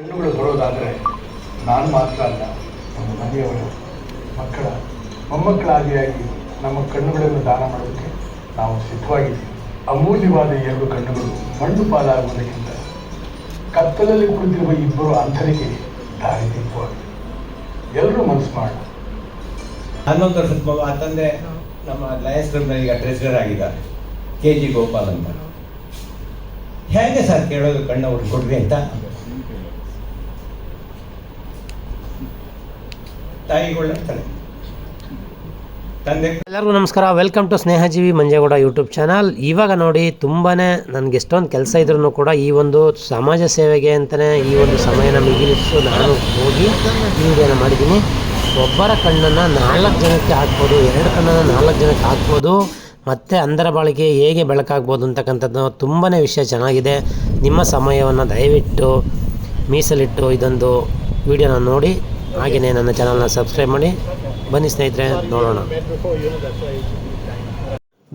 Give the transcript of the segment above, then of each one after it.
ಕಣ್ಣುಗಳು ಬರೋದಾದರೆ ನಾನು ಮಾತ್ರ ಅಲ್ಲ, ನಮ್ಮ ಮನೆಯವರು ಮಕ್ಕಳ ಮೊಮ್ಮಕ್ಕಳಾದಿಯಾಗಿ ನಮ್ಮ ಕಣ್ಣುಗಳನ್ನು ದಾನ ಮಾಡೋದಕ್ಕೆ ನಾವು ಸಿದ್ಧವಾಗಿದ್ದೀವಿ. ಅಮೂಲ್ಯವಾದ ಎರಡು ಕಣ್ಣುಗಳು ಮಣ್ಣು ಪಾಲಾಗುವುದಕ್ಕಿಂತ ಕತ್ತಲಲ್ಲಿ ಕುಳಿತಿರುವ ಇಬ್ಬರು ಅಂಥರಿಗೆ ದಾರಿ ದೀಪವಾಗಿದೆ ಎಲ್ಲರೂ ಮನಸ್ಸು ಮಾಡ. ಹನ್ನೊಂದು ವರ್ಷದ ಮಗು ಆ ತಂದೆ ನಮ್ಮ ಲಯನ್ಸ್ ಕ್ರಮದಲ್ಲಿ ಈಗ ಆಗಿದ್ದಾರೆ ಕೆ ಜಿ ಗೋಪಾಲ್ ಅಂತ. ಹೇಗೆ ಸರ್ ಕೇಳೋದು ಕಣ್ಣವರು ಕೊಡ್ರಿ ಅಂತ? ತಾಯಿಗಳು ಅಂತಾರೆ ತಂದೆ. ಎಲ್ಲರಿಗೂ ನಮಸ್ಕಾರ. Welcome to Snehajeevi Manjegowda YouTube channel ಇವಾಗ ನೋಡಿ ತುಂಬಾ ನನಗೆ ಎಷ್ಟೊಂದು ಕೆಲಸ ಇದ್ರೂ ಕೂಡ ಈ ಒಂದು ಸಮಾಜ ಸೇವೆಗೆ ಅಂತಲೇ ಈ ಒಂದು ಸಮಯನ ಮಿಗಿಲಿಸು ನಾನು ಹೋಗಿ ವಿಡಿಯೋನ ಮಾಡಿದ್ದೀನಿ. ಒಬ್ಬರ ಕಣ್ಣನ್ನು ನಾಲ್ಕು ಜನಕ್ಕೆ ಹಾಕ್ಬೋದು, ಎರಡು ಕಣ್ಣನ್ನು ನಾಲ್ಕು ಜನಕ್ಕೆ ಹಾಕ್ಬೋದು, ಮತ್ತು ಅಂಧರ ಬಾಳಿಕೆ ಹೇಗೆ ಬೆಳಕಾಗ್ಬೋದು ಅಂತಕ್ಕಂಥದ್ದು ತುಂಬಾ ವಿಷಯ ಚೆನ್ನಾಗಿದೆ. ನಿಮ್ಮ ಸಮಯವನ್ನು ದಯವಿಟ್ಟು ಮೀಸಲಿಟ್ಟು ಇದೊಂದು ವಿಡಿಯೋನ ನೋಡಿ ಹಾಗೆಯೇ ನನ್ನ ಚಾನಲ್ನ ಸಬ್ಸ್ಕ್ರೈಬ್ ಮಾಡಿ. ಬನ್ನಿ ಸ್ನೇಹಿತರೆ, ನೋಡೋಣ.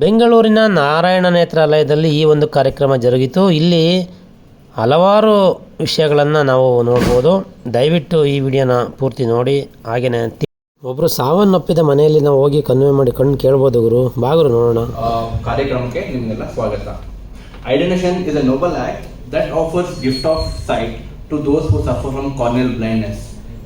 ಬೆಂಗಳೂರಿನ ನಾರಾಯಣ ನೇತ್ರಾಲಯದಲ್ಲಿ ಈ ಒಂದು ಕಾರ್ಯಕ್ರಮ ಜರುಗಿತು. ಇಲ್ಲಿ ಹಲವಾರು ವಿಷಯಗಳನ್ನು ನಾವು ನೋಡ್ಬೋದು. ದಯವಿಟ್ಟು ಈ ವಿಡಿಯೋನ ಪೂರ್ತಿ ನೋಡಿ. ಹಾಗೆಯೇ ಒಬ್ಬರು ಸಾವನ್ನಪ್ಪಿದ ಮನೆಯಲ್ಲಿ ನಾವು ಹೋಗಿ ಕನ್ವೆ ಮಾಡಿ ಕಣ್ಣು ಕೇಳ್ಬೋದು ಗುರು. ಬಾಗುರು ನೋಡೋಣ. ಕಾರ್ಯಕ್ರಮಕ್ಕೆ ನಿಮಗೆಲ್ಲ ಸ್ವಾಗತ. Ideation is a noble act that offers gift of sight to those who suffer from corneal blindness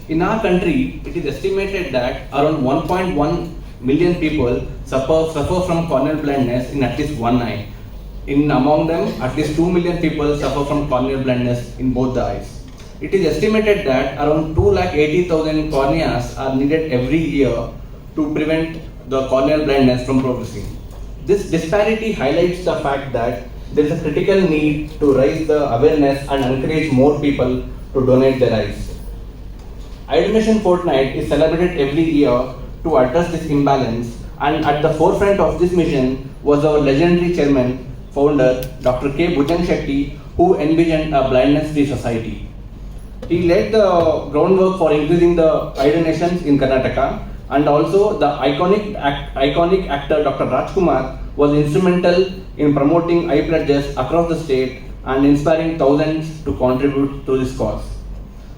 In our country, it is estimated that around 1.1 million people suffer, suffer from corneal blindness in at least one eye. In among them, at least 2 million people suffer from corneal blindness in both the eyes. It is estimated that around 2,80,000 corneas are needed every year to prevent the corneal blindness from progressing. This disparity highlights the fact that there is a critical need to raise the awareness and encourage more people to donate their eyes. Donation Fortnight is celebrated every year to address this imbalance, and at the forefront of this mission was our legendary chairman, founder, Dr. K. Bhujan Shetty, who envisioned a blindness free society. He laid the groundwork for increasing the eye donations in Karnataka, and also the iconic, act, iconic actor Dr. Rajkumar was instrumental in promoting eye pledges across the state and inspiring thousands to contribute to this cause.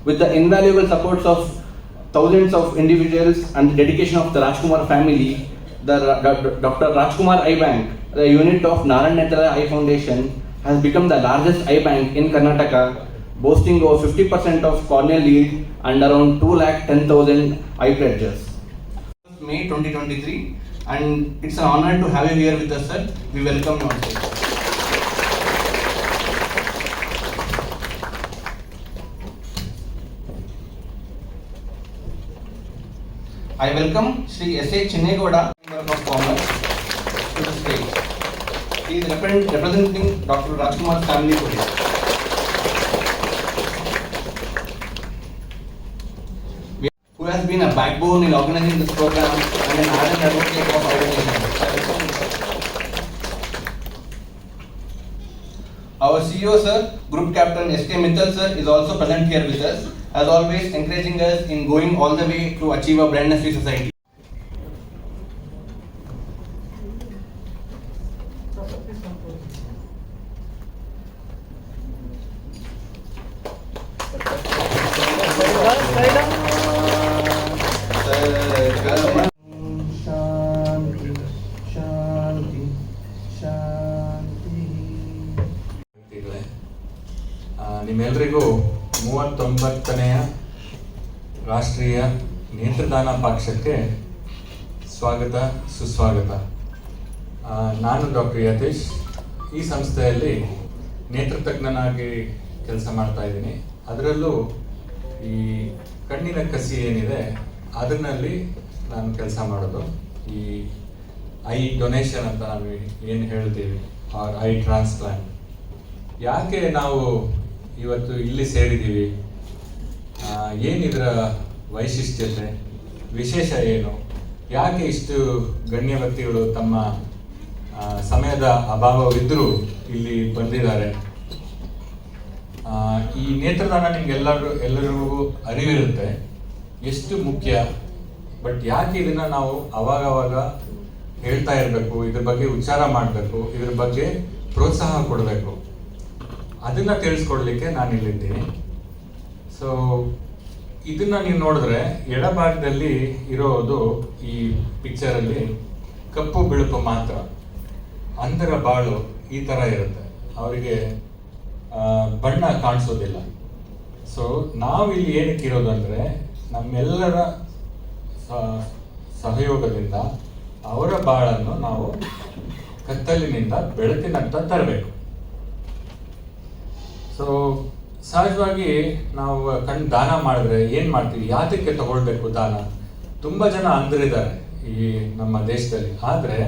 With the invaluable supports of thousands of individuals and the dedication of the Rajkumar family, the Dr. Rajkumar Eye Bank, the unit of Naran Netra Eye Foundation, has become the largest eye bank in Karnataka, boasting over 50% of corneal yield and around 2 lakh 10,000 eye pledges. May 2023, and it's an honor to have you here with us, sir. We welcome you on I welcome Sri S.A. Chinnegoda, Member of Commerce, to the stage. He is represent- representing Dr. Rajkumar's family today. Who has been a backbone in organizing this program and an ardent advocate of education. Our CEO sir, Group Captain S.K. Mittal sir is also present here with us, as always encouraging us in going all the way to achieve a blindness free society. ಪಕ್ಷಕ್ಕೆ ಸ್ವಾಗತ, ಸುಸ್ವಾಗತ. ನಾನು doctor Yathish. ಈ ಸಂಸ್ಥೆಯಲ್ಲಿ ನೇತ್ರತಜ್ಞನಾಗಿ ಕೆಲಸ ಮಾಡ್ತಾ ಇದ್ದೀನಿ. ಅದರಲ್ಲೂ ಈ ಕಣ್ಣಿನ ಕಸಿ ಏನಿದೆ, ಅದರಲ್ಲಿ ನಾನು ಕೆಲಸ ಮಾಡೋದು. ಈ ಐ ಡೊನೇಷನ್ ಅಂತ ನಾವು ಏನು ಹೇಳ್ತೀವಿ, ಆರ್ ಐ ಟ್ರಾನ್ಸ್ಪ್ಲಾಂಟ್. ಯಾಕೆ ನಾವು ಇವತ್ತು ಇಲ್ಲಿ ಸೇರಿದ್ದೀವಿ? ಏನಿದರ ವೈಶಿಷ್ಟ್ಯತೆ? ವಿಶೇಷ ಏನು? ಯಾಕೆ ಇಷ್ಟು ಗಣ್ಯ ವ್ಯಕ್ತಿಗಳು ತಮ್ಮ ಸಮಯದ ಅಭಾವವಿದ್ದರೂ ಇಲ್ಲಿ ಬಂದಿದ್ದಾರೆ? ಈ ನೇತ್ರದಾನ ನಿಮ್ಗೆಲ್ಲರೂ, ಎಲ್ಲರಿಗೂ ಅರಿವಿರುತ್ತೆ. ಎಷ್ಟು ಮುಖ್ಯ? ಬಟ್ ಯಾಕೆ ಇದನ್ನ ನಾವು ಅವಾಗವಾಗ ಹೇಳ್ತಾ ಇರಬೇಕು? ಇದ್ರ ಬಗ್ಗೆ ಉಚ್ಚಾರ ಮಾಡಬೇಕು? ಇದ್ರ ಬಗ್ಗೆ ಪ್ರೋತ್ಸಾಹ ಕೊಡಬೇಕು? ಅದನ್ನ ತಿಳಿಸ್ಕೊಡ್ಲಿಕ್ಕೆ ನಾನು ಇಲ್ಲಿದ್ದೀನಿ ಸೊ ಇದನ್ನ ನೀವು ನೋಡಿದ್ರೆ ಎಡಭಾಗದಲ್ಲಿ ಇರೋದು ಈ ಪಿಕ್ಚರಲ್ಲಿ ಕಪ್ಪು ಬಿಳುಪು ಮಾತ್ರ. ಅಂದರ ಬಾಳು ಈ ಥರ ಇರುತ್ತೆ. ಅವರಿಗೆ ಬಣ್ಣ ಕಾಣಿಸೋದಿಲ್ಲ. ಸೊ ನಾವಿಲ್ಲಿ ಏನಕ್ಕೆ ಇರೋದು ಅಂದರೆ ನಮ್ಮೆಲ್ಲರ ಸಹಯೋಗದಿಂದ ಅವರ ಬಾಳನ್ನು ನಾವು ಕತ್ತಲಿನಿಂದ ಬೆಳಕಿನಂತ ತರಬೇಕು. ಸೊ ಸಹಜವಾಗಿ ನಾವು ಕಣ್ ದಾನ ಮಾಡಿದ್ರೆ ಏನು ಮಾಡ್ತೀವಿ? ಯಾತಕ್ಕೆ ತಗೊಳ್ಬೇಕು ದಾನ? ತುಂಬ ಜನ ಅಂಧರಿದ್ದಾರೆ ಈ ನಮ್ಮ ದೇಶದಲ್ಲಿ. ಆದರೆ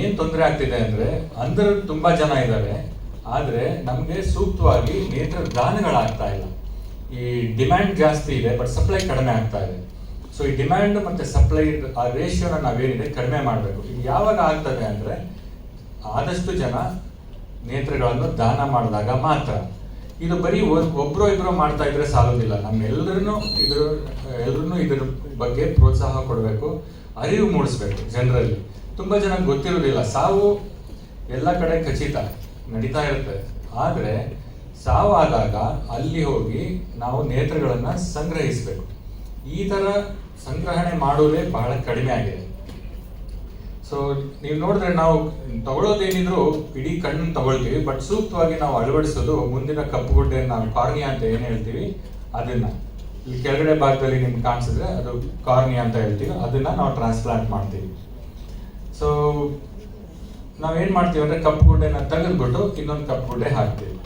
ಏನು ತೊಂದರೆ ಆಗ್ತಿದೆ ಅಂದರೆ ಅಂಧರು ತುಂಬ ಜನ ಇದ್ದಾರೆ ಆದರೆ ನಮಗೆ ಸೂಕ್ತವಾಗಿ ನೇತ್ರ ದಾನಗಳಾಗ್ತಾ ಇಲ್ಲ. ಈ ಡಿಮ್ಯಾಂಡ್ ಜಾಸ್ತಿ ಇದೆ, ಬಟ್ ಸಪ್ಲೈ ಕಡಿಮೆ ಆಗ್ತಾ ಇದೆ. ಸೊ ಈ ಡಿಮ್ಯಾಂಡ್ ಮತ್ತು ಸಪ್ಲೈ ಆ ರೇಷಿಯೋನ ನಾವೇನಿದೆ ಕಡಿಮೆ ಮಾಡಬೇಕು. ಇದು ಯಾವಾಗ ಆಗ್ತದೆ ಅಂದರೆ ಆದಷ್ಟು ಜನ ನೇತ್ರಗಳನ್ನು ದಾನ ಮಾಡಿದಾಗ ಮಾತ್ರ. ಇದು ಬರೀ ಒಬ್ರು ಇಬ್ರು ಮಾಡ್ತಾ ಇದ್ರೆ ಸಾಲೋದಿಲ್ಲ. ನಮ್ಮೆಲ್ಲರೂ ಇದ್ರ ಎಲ್ಲರೂ ಇದ್ರ ಬಗ್ಗೆ ಪ್ರೋತ್ಸಾಹ ಕೊಡಬೇಕು, ಅರಿವು ಮೂಡಿಸ್ಬೇಕು ಜನರಲ್ಲಿ. ತುಂಬ ಜನ ಗೊತ್ತಿರೋದಿಲ್ಲ ಸಾವು ಎಲ್ಲ ಕಡೆ ಖಚಿತ, ನಡೀತಾ ಇರುತ್ತೆ. ಆದರೆ ಸಾವಾದಾಗ ಅಲ್ಲಿ ಹೋಗಿ ನಾವು ನೇತ್ರಗಳನ್ನು ಸಂಗ್ರಹಿಸಬೇಕು. ಈ ಥರ ಸಂಗ್ರಹಣೆ ಮಾಡೋದೇ ಬಹಳ ಕಡಿಮೆ ಆಗಿದೆ. ಸೊ ನೀವು ನೋಡಿದ್ರೆ ನಾವು ತಗೊಳ್ಳೋದೇನಿದ್ರು ಇಡೀ ಕಣ್ಣು ತಗೊಳ್ತೀವಿ ಬಟ್ ಸೂಕ್ತವಾಗಿ ನಾವು ಅಳವಡಿಸೋದು ಮುಂದಿನ ಕಪ್ಪು ಗುಡ್ಡೆಯನ್ನು ನಾವು ಕಾರ್ನಿಯಾ ಅಂತ ಏನು ಹೇಳ್ತೀವಿ? ಅದನ್ನ. ಇಲ್ಲಿ ಕೆಳಗಡೆ ಭಾಗದಲ್ಲಿ ನಿಮ್ಗೆ ಕಾಣಿಸಿದ್ರೆ ಅದು ಕಾರ್ನಿಯಾ ಅಂತ ಹೇಳ್ತೀವಿ. ಅದನ್ನ ನಾವು ಟ್ರಾನ್ಸ್ಪ್ಲಾಂಟ್ ಮಾಡ್ತೀವಿ. ಸೊ ನಾವೇನು ಮಾಡ್ತೀವಿ ಅಂದರೆ ಕಪ್ಪು ಗುಡ್ಡೆನ ತೆಗೆದ್ಬಿಟ್ಟು ಇನ್ನೊಂದು ಕಪ್ಪು ಗುಡ್ಡೆ ಹಾಕ್ತೀವಿ.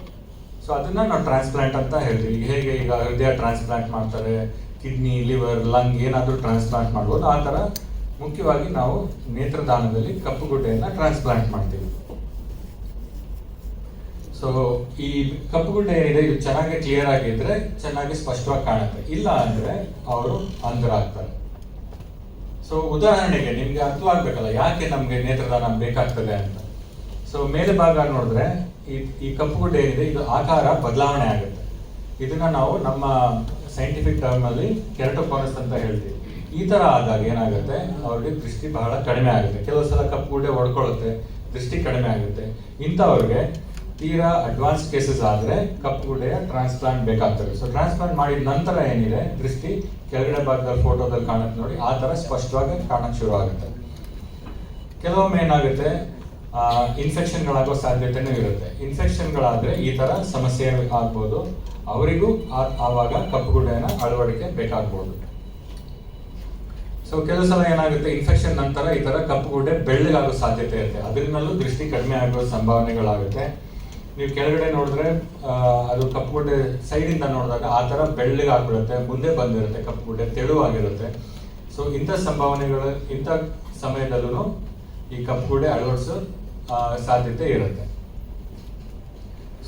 ಸೊ ಅದನ್ನ ನಾವು ಟ್ರಾನ್ಸ್ಪ್ಲಾಂಟ್ ಅಂತ ಹೇಳ್ತೀವಿ. ಹೇಗೆ ಈಗ ಹೃದಯ ಟ್ರಾನ್ಸ್ಪ್ಲಾಂಟ್ ಮಾಡ್ತಾರೆ, ಕಿಡ್ನಿ, ಲಿವರ್, ಲಂಗ್ ಏನಾದರೂ ಟ್ರಾನ್ಸ್ಪ್ಲಾಂಟ್ ಮಾಡ್ಬೋದು. ಆ ಥರ ಮುಖ್ಯವಾಗಿ ನಾವು ನೇತ್ರದಾನದಲ್ಲಿ ಕಪ್ಪು ಗುಡ್ಡೆಯನ್ನ ಟ್ರಾನ್ಸ್ಪ್ಲಾಂಟ್ ಮಾಡ್ತೀವಿ. ಸೊ ಈ ಕಪ್ಪು ಗುಡ್ಡೆ ಏನಿದೆ ಇದು ಚೆನ್ನಾಗಿ ಕ್ಲಿಯರ್ ಆಗಿದ್ರೆ ಚೆನ್ನಾಗಿ ಸ್ಪಷ್ಟವಾಗಿ ಕಾಣುತ್ತೆ. ಇಲ್ಲ ಅಂದ್ರೆ ಅವರು ಅಂಧರಾಗ್ತಾರೆ. ಸೊ ಉದಾಹರಣೆಗೆ ನಿಮ್ಗೆ ಅರ್ಥವಾಗ್ಬೇಕಲ್ಲ ಯಾಕೆ ನಮ್ಗೆ ನೇತ್ರದಾನ ಬೇಕಾಗ್ತದೆ ಅಂತ? ಸೊ ಮೇಲೆ ಭಾಗ ನೋಡಿದ್ರೆ ಈ ಈ ಕಪ್ಪು ಗುಡ್ಡೆ ಏನಿದೆ, ಇದು ಆಕಾರ ಬದಲಾವಣೆ ಆಗುತ್ತೆ. ಇದನ್ನ ನಾವು ನಮ್ಮ ಸೈಂಟಿಫಿಕ್ ಟರ್ಮ್ ಅಲ್ಲಿ ಕೆರಟೋಕೋನಸ್ ಅಂತ ಹೇಳ್ತೀವಿ. ಈ ತರ ಆದಾಗ ಏನಾಗುತ್ತೆ? ಅವ್ರಿಗೆ ದೃಷ್ಟಿ ಬಹಳ ಕಡಿಮೆ ಆಗುತ್ತೆ. ಕೆಲವು ಸಲ ಕಪ್ಪು ಗುಡ್ಡೆ ಹೊಡ್ಕೊಳ್ಳುತ್ತೆ ದೃಷ್ಟಿ ಕಡಿಮೆ ಆಗುತ್ತೆ. ಇಂಥವ್ರಿಗೆ ತೀರಾ ಅಡ್ವಾನ್ಸ್ ಕೇಸಸ್ ಆದ್ರೆ ಕಪ್ಪು ಗುಡ್ಡೆಯ ಟ್ರಾನ್ಸ್ಪ್ಲಾಂಟ್ ಬೇಕಾಗ್ತದೆ. ಸೊ ಟ್ರಾನ್ಸ್ಪ್ಲಾಂಟ್ ಮಾಡಿದ ನಂತರ ಏನಿದೆ? ದೃಷ್ಟಿ ಕೆಳಗಡೆ ಭಾಗದಲ್ಲಿ ಫೋಟೋದಲ್ಲಿ ಕಾಣುತ್ತೆ ನೋಡಿ, ಆ ತರ ಸ್ಪಷ್ಟವಾಗಿ ಕಾಣಕ್ ಶುರು ಆಗುತ್ತೆ. ಕೆಲವೊಮ್ಮೆ ಏನಾಗುತ್ತೆ? ಇನ್ಫೆಕ್ಷನ್ಗಳಾಗೋ ಸಾಧ್ಯತೆನೂ ಇರುತ್ತೆ. ಇನ್ಫೆಕ್ಷನ್ಗಳಾದರೆ ಈ ತರ ಸಮಸ್ಯೆ ಆಗ್ಬೋದು. ಅವರಿಗೂ ಆವಾಗ ಕಪ್ಪು ಗುಡ್ಡೆನ ಅಳವಡಿಕೆ ಬೇಕಾಗ್ಬೋದು. ಸೊ ಕೆಲವು ಸಲ ಏನಾಗುತ್ತೆ ಇನ್ಫೆಕ್ಷನ್ ನಂತರ ಈ ತರ ಕಪ್ಪು ಗುಡ್ಡೆ ಬೆಳ್ಳಗಾಗೋ ಸಾಧ್ಯತೆ ಇರುತ್ತೆ. ಅದರಿಂದಲೂ ದೃಷ್ಟಿ ಕಡಿಮೆ ಆಗೋ ಸಂಭಾವನೆಗಳಾಗುತ್ತೆ. ನೀವು ಕೆಳಗಡೆ ನೋಡಿದ್ರೆ ಅದು ಕಪ್ಪು ಗುಡ್ಡೆ ಸೈಡ್ ಇಂದ ನೋಡಿದಾಗ ಆ ತರ ಬೆಳ್ಳಗಾಗ್ಬಿಡುತ್ತೆ, ಮುಂದೆ ಬಂದಿರುತ್ತೆ ಕಪ್ಪು ಗುಡ್ಡೆ, ತೆಳುವಾಗಿರುತ್ತೆ. ಸೊ ಇಂಥ ಸಂಭಾವನೆಗಳು, ಇಂಥ ಸಮಯದಲ್ಲೂ ಈ ಕಪ್ಪು ಗುಡ್ಡೆ ಅಳವಡಿಸೋ ಸಾಧ್ಯತೆ ಇರುತ್ತೆ.